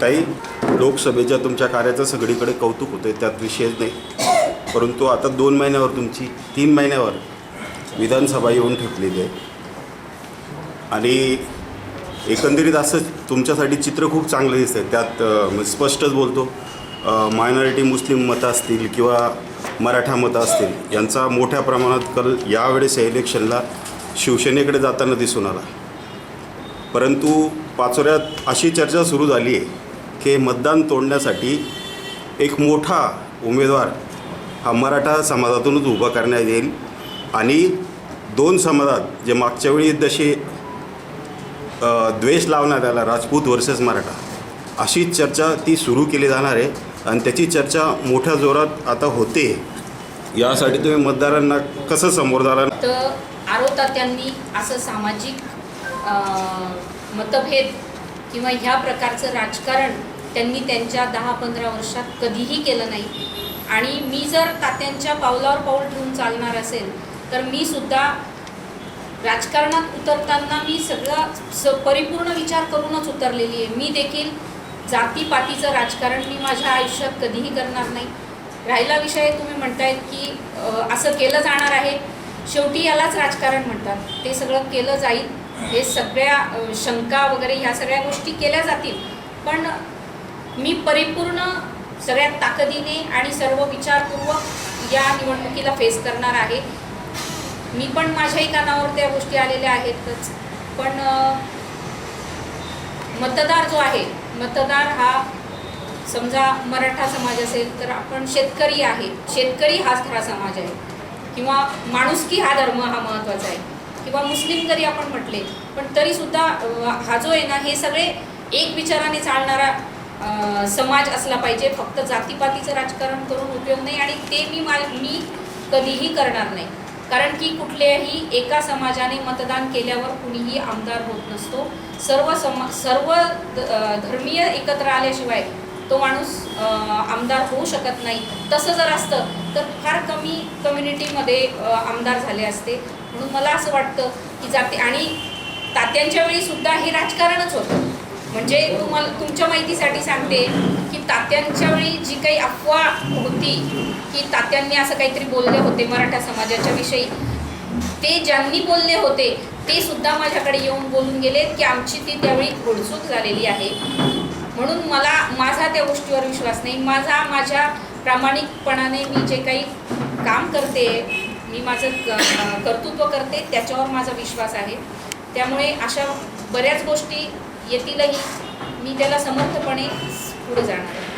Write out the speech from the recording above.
ताई लोकसभेच्या तुमच्या कार्याचं सगळीकडे कौतुक होतं त्यात विषयच नाही. परंतु आता दोन महिन्यावर तुमची तीन महिन्यावर विधानसभा येऊन ठेपलेली आहे. आणि एकंदरीत असं तुमच्यासाठी चित्र खूप चांगलं दिसतं आहे त्यात स्पष्टच बोलतो. मायनॉरिटी मुस्लिम मतं असतील किंवा मराठा मतं असतील यांचा मोठ्या प्रमाणात कल यावेळेस या इलेक्शनला शिवसेनेकडे जाताना दिसून आला. परंतु पाचोऱ्यात अशी चर्चा सुरू झाली आहे की मतदान तोडण्यासाठी एक मोठा उमेदवार हा मराठा समाजातूनच उभा करण्यात येईल आणि दोन समाजात जे मागच्या वेळी जसे द्वेष लावण्यात आला राजपूत वर्सेस मराठा अशी चर्चा ती सुरू केली जाणार आहे आणि त्याची चर्चा मोठ्या जोरात आता होते. यासाठी तुम्ही मतदारांना कसं समोर झाला तर आरोतात्यांनी असं सामाजिक मतभेद किंवा ह्या प्रकारचं राजकारण त्यांनी त्यांच्या दहा पंधरा वर्षात कधीही केलं नाही. आणि मी जर तात्यांच्या पावलावर पाऊल ठेवून चालणार असेल तर मी सुद्धा राजकारणात उतरताना मी सगळं स परिपूर्ण विचार करूनच उतरलेली आहे. मी देखील जातीपातीचं राजकारण मी माझ्या आयुष्यात कधीही करणार नाही. राहिला विषय तुम्ही म्हणतायत की असं केलं जाणार आहे. शेवटी यालाच राजकारण म्हणतात. ते सगळं केलं जाईल. हे सगळ्या शंका वगैरे ह्या सगळ्या गोष्टी केल्या जातील. पण मी परिपूर्ण सगळ्या ताकदीने आणि सर्व विचारपूर्वक या निवडणुकीला फेस करणार आहे. मी पण माझ्याही कानावर त्या गोष्टी आलेल्या आहेतच. पण मतदार जो आहे मतदार हा समजा मराठा समाज असेल तर आपण शेतकरी आहे. शेतकरी हाच खरा समाज आहे. किंवा माणुसकी हा धर्म हा महत्त्वाचा आहे. किंवा मुस्लिम जरी आपण म्हटले पण तरीसुद्धा हा जो आहे ना हे सगळे एक विचाराने चालणारा समाज असला पाहिजे. फक्त जातीपातीचं राजकारण करून उपयोग नाही आणि ते मी मा मी कधीही करणार नाही. कारण की कुठल्याही एका समाजाने मतदान केल्यावर कुणीही आमदार होत नसतो. सर्व समा सर्व धर्मीय एकत्र आल्याशिवाय तो माणूस आमदार होऊ शकत नाही. तसं जर असतं तर फार कमी कम्युनिटीमध्ये आमदार झाले असते. म्हणून मला असं वाटतं की जाते. आणि तात्यांच्या वेळीसुद्धा हे राजकारणच होतं. म्हणजे तुम्हाला तुमच्या माहितीसाठी सांगते की तात्यांच्या वेळी जी काही अफवा होती की तात्यांनी असं काहीतरी बोलले होते मराठा समाजाच्या विषयी ते ज्यांनी बोलले होते ते सुद्धा माझ्याकडे येऊन बोलून गेले की आमची ती त्यावेळी घोडचूक झालेली आहे. म्हणून मला माझा त्या गोष्टीवर विश्वास नाही. माझा माझ्या प्रामाणिकपणाने मी जे काही काम करते मी माझं कर्तृत्व करते त्याच्यावर माझा विश्वास आहे. त्यामुळे अशा बऱ्याच गोष्टी येतीलही. मी त्याला समर्थपणे पुढे जाणार आहे.